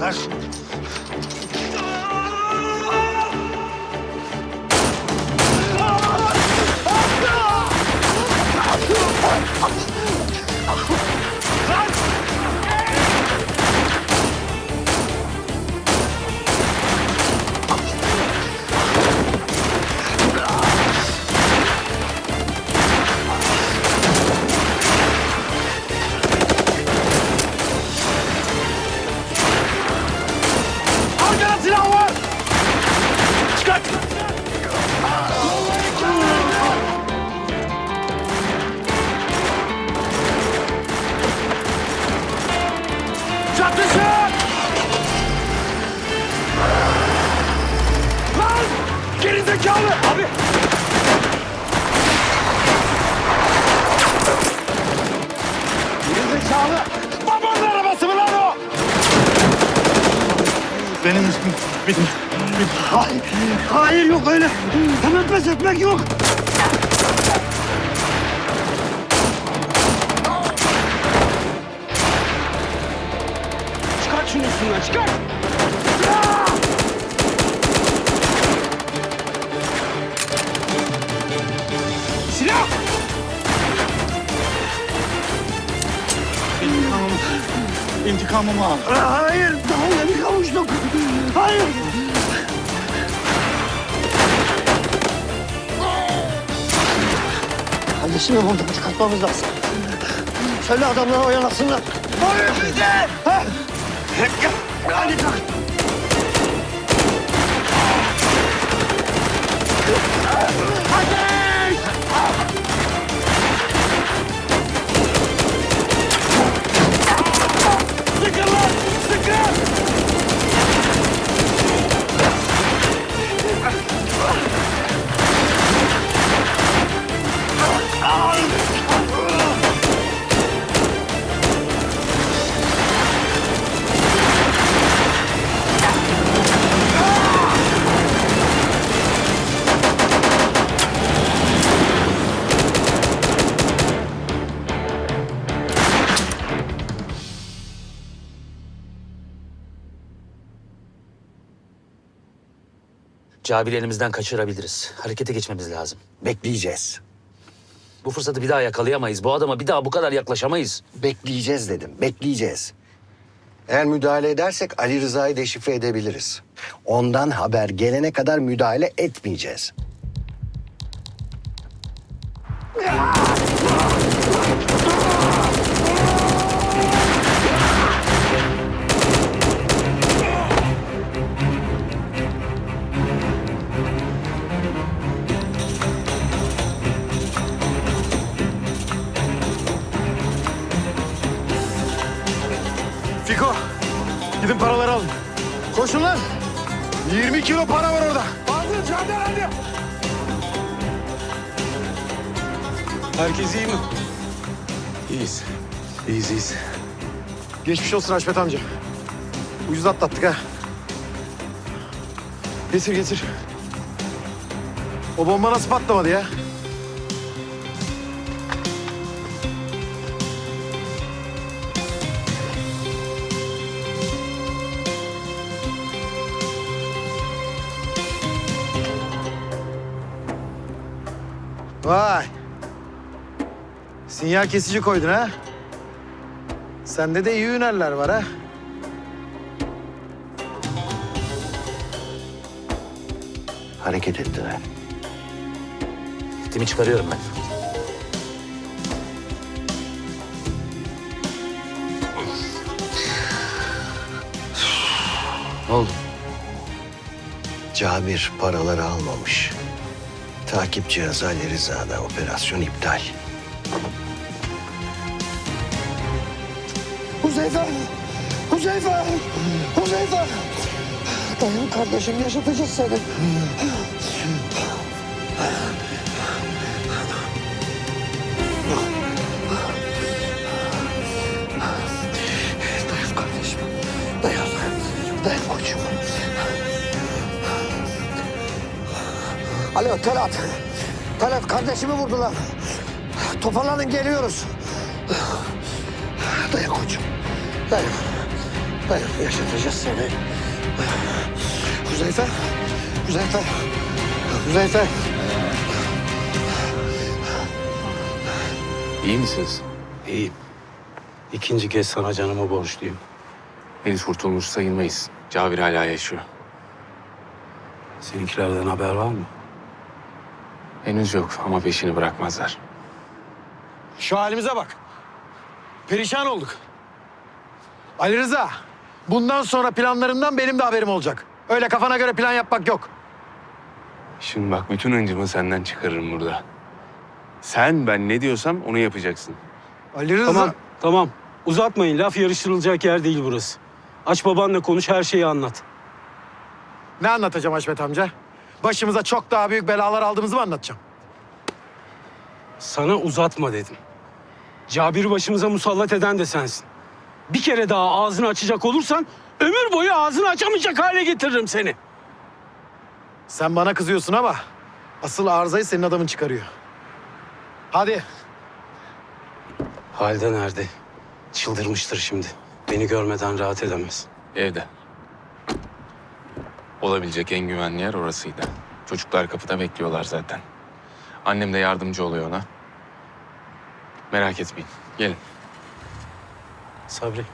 Ver. Arkada Hayır, hayır yok öyle. Hemen pes etmek yok. Çıkart şunu üstünden, çıkart. Ah! Silah! İntikamımı, intikamımı al. Hayır, daha yeni kavuştuk. Hayır. Kardeşimi buradan çıkartmamız lazım. Söyle adamlara oyalasınlar. Hayır bize! Hadi kalk. Cabir'i elimizden kaçırabiliriz. Harekete geçmemiz lazım. Bekleyeceğiz. Bu fırsatı bir daha yakalayamayız. Bu adama bir daha bu kadar yaklaşamayız. Bekleyeceğiz dedim. Bekleyeceğiz. Eğer müdahale edersek Ali Rıza'yı deşifre edebiliriz. Ondan haber gelene kadar müdahale etmeyeceğiz. 20 kilo para var orada. Aldın Caner hadi. Herkes iyi mi? İyiyiz. İyiyiz, iyiyiz. Geçmiş olsun Haşmet amca. Ucuz atlattık ha. Getir getir. O bomba nasıl patlamadı ya? Vay. Sinyal kesici koydun ha? Sende de iyi hünerler var ha. Hareket ettiler. Timi çıkarıyorum ben. Ne oldu? Cabir paraları almamış. Takip cihazı Ali Rıza'da. Operasyon iptal. Huzeyfe! Huzeyfe! Huzeyfe! Dayan kardeşim yaşatacağız seni. Alo Talat. Talat kardeşimi vurdular. Toparlanın geliyoruz. Dayan koçum. Dayan. Hayır, yaşatacağız seni. Huzeyfe, Huzeyfe, Huzeyfe. İyi misiniz? İyiyim. İkinci kez sana canımı borçluyum. Henüz kurtulmuş sayılmayız. Cavir hala yaşıyor. Seninkilerden haber var mı? Henüz yok ama peşini bırakmazlar. Şu halimize bak. Perişan olduk. Ali Rıza, bundan sonra planlarından benim de haberim olacak. Öyle kafana göre plan yapmak yok. Şimdi bak bütün öncümü senden çıkarırım burada. Sen ben ne diyorsam onu yapacaksın. Ali Rıza... Tamam, tamam. Uzatmayın. Laf yarıştırılacak yer değil burası. Aç babanla konuş, her şeyi anlat. Ne anlatacağım Haşmet amca? Başımıza çok daha büyük belalar aldığımızı mı anlatacağım? Sana uzatma dedim. Cabir'i başımıza musallat eden de sensin. Bir kere daha ağzını açacak olursan ömür boyu ağzını açamayacak hale getiririm seni. Sen bana kızıyorsun ama asıl arızayı senin adamın çıkarıyor. Hadi. Halde nerede? Çıldırmıştır şimdi. Beni görmeden rahat edemez. Evde. Olabilecek en güvenli yer orasıydı. Çocuklar kapıda bekliyorlar zaten. Annem de yardımcı oluyor ona. Merak etmeyin. Gelin. Sabri,